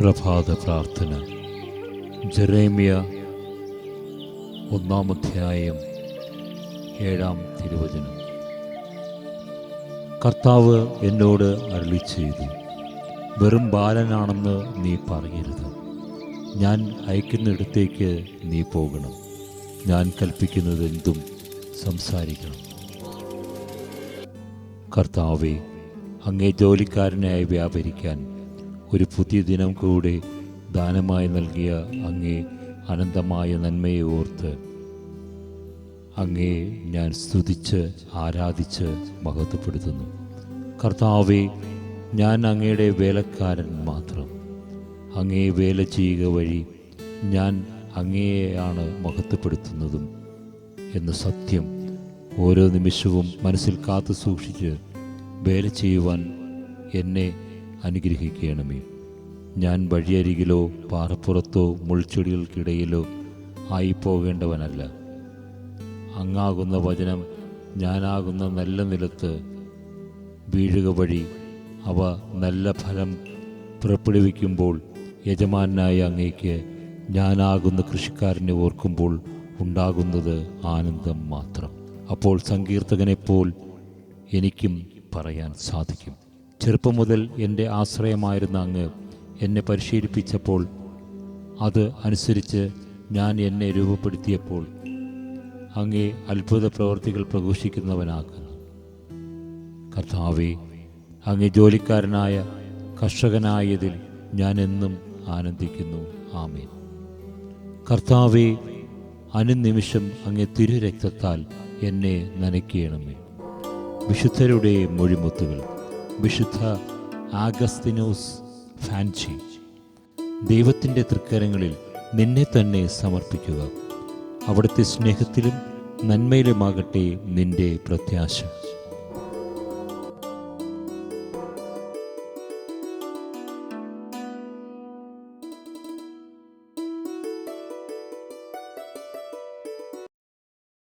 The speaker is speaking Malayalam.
പ്രഭാത പ്രാർത്ഥന. ജെറേമിയ ഒന്നാം അധ്യായം ഏഴാം തിരുവചനം. കർത്താവ് എന്നോട് അരുളി ചെയ്തു വെറും ബാലനാണെന്ന് നീ പറയരുത്. ഞാൻ അയക്കുന്നിടത്തേക്ക് നീ പോകണം. ഞാൻ കൽപ്പിക്കുന്നതെന്തും സംസാരിക്കണം. കർത്താവെ അങ്ങേ ജോലിക്കാരനായി വ്യാപരിക്കാൻ ഒരു പുതിയ ദിനം കൂടെ ദാനമായി നൽകിയ അങ്ങേ അനന്തമായ നന്മയെ ഓർത്ത് അങ്ങേ ഞാൻ സ്തുതിച്ച് ആരാധിച്ച് മഹത്വപ്പെടുത്തുന്നു. കർത്താവെ ഞാൻ അങ്ങയുടെ വേലക്കാരൻ മാത്രം. അങ്ങേ വേല ചെയ്യുക വഴി ഞാൻ അങ്ങേയാണ് മഹത്വപ്പെടുത്തുന്നതും എന്ന സത്യം ഓരോ നിമിഷവും മനസ്സിൽ കാത്തു സൂക്ഷിച്ച് വേല ചെയ്യുവാൻ എന്നെ അനുഗ്രഹിക്കണമേ. ഞാൻ വഴിയരികിലോ പാറപ്പുറത്തോ മുൾച്ചെടികൾക്കിടയിലോ ആയിപ്പോകേണ്ടവനല്ല. അങ്ങാകുന്ന വചനം ഞാനാകുന്ന നല്ല നിലത്ത് വീഴുക വഴി അവ നല്ല ഫലം പുറപ്പെടുവിക്കുമ്പോൾ യജമാനായ അങ്ങേക്ക് ഞാനാകുന്ന കൃഷിക്കാരനെ ഓർക്കുമ്പോൾ ഉണ്ടാകുന്നത് ആനന്ദം മാത്രം. അപ്പോൾ സങ്കീർത്തകനെപ്പോൽ എനിക്കും പറയാൻ സാധിക്കും. ചെറുപ്പം മുതൽ എന്റെ ആശ്രയമായിരുന്ന അങ്ങ് എന്നെ പരിശീലിപ്പിച്ചപ്പോൾ അത് അനുസരിച്ച് ഞാൻ എന്നെ രൂപപ്പെടുത്തിയപ്പോൾ അങ്ങേ അത്ഭുത പ്രവൃത്തികൾ പ്രഘോഷിക്കുന്നവനാകുന്നു കർത്താവെ അങ്ങേ ജോലിക്കാരനായ കർഷകനായതിൽ ഞാൻ എന്നും ആനന്ദിക്കുന്നു. ആമേൻ. കർത്താവെ അനുനിമിഷം അങ്ങേ തിരുരക്തത്താൽ എന്നെ നനയ്ക്കണമേ. വിശുദ്ധരുടെ മൊഴിമുത്തുകൾ. വിശുദ്ധ ആഗസ്തിനോസ് ഫാൻചി ദൈവത്തിന്റെ തൃക്കരങ്ങളിൽ നിന്നെ തന്നെ സമർപ്പിക്കുക. അവിടുത്തെ സ്നേഹത്തിലും നന്മയിലുമാകട്ടെ നിന്റെ പ്രത്യാശ.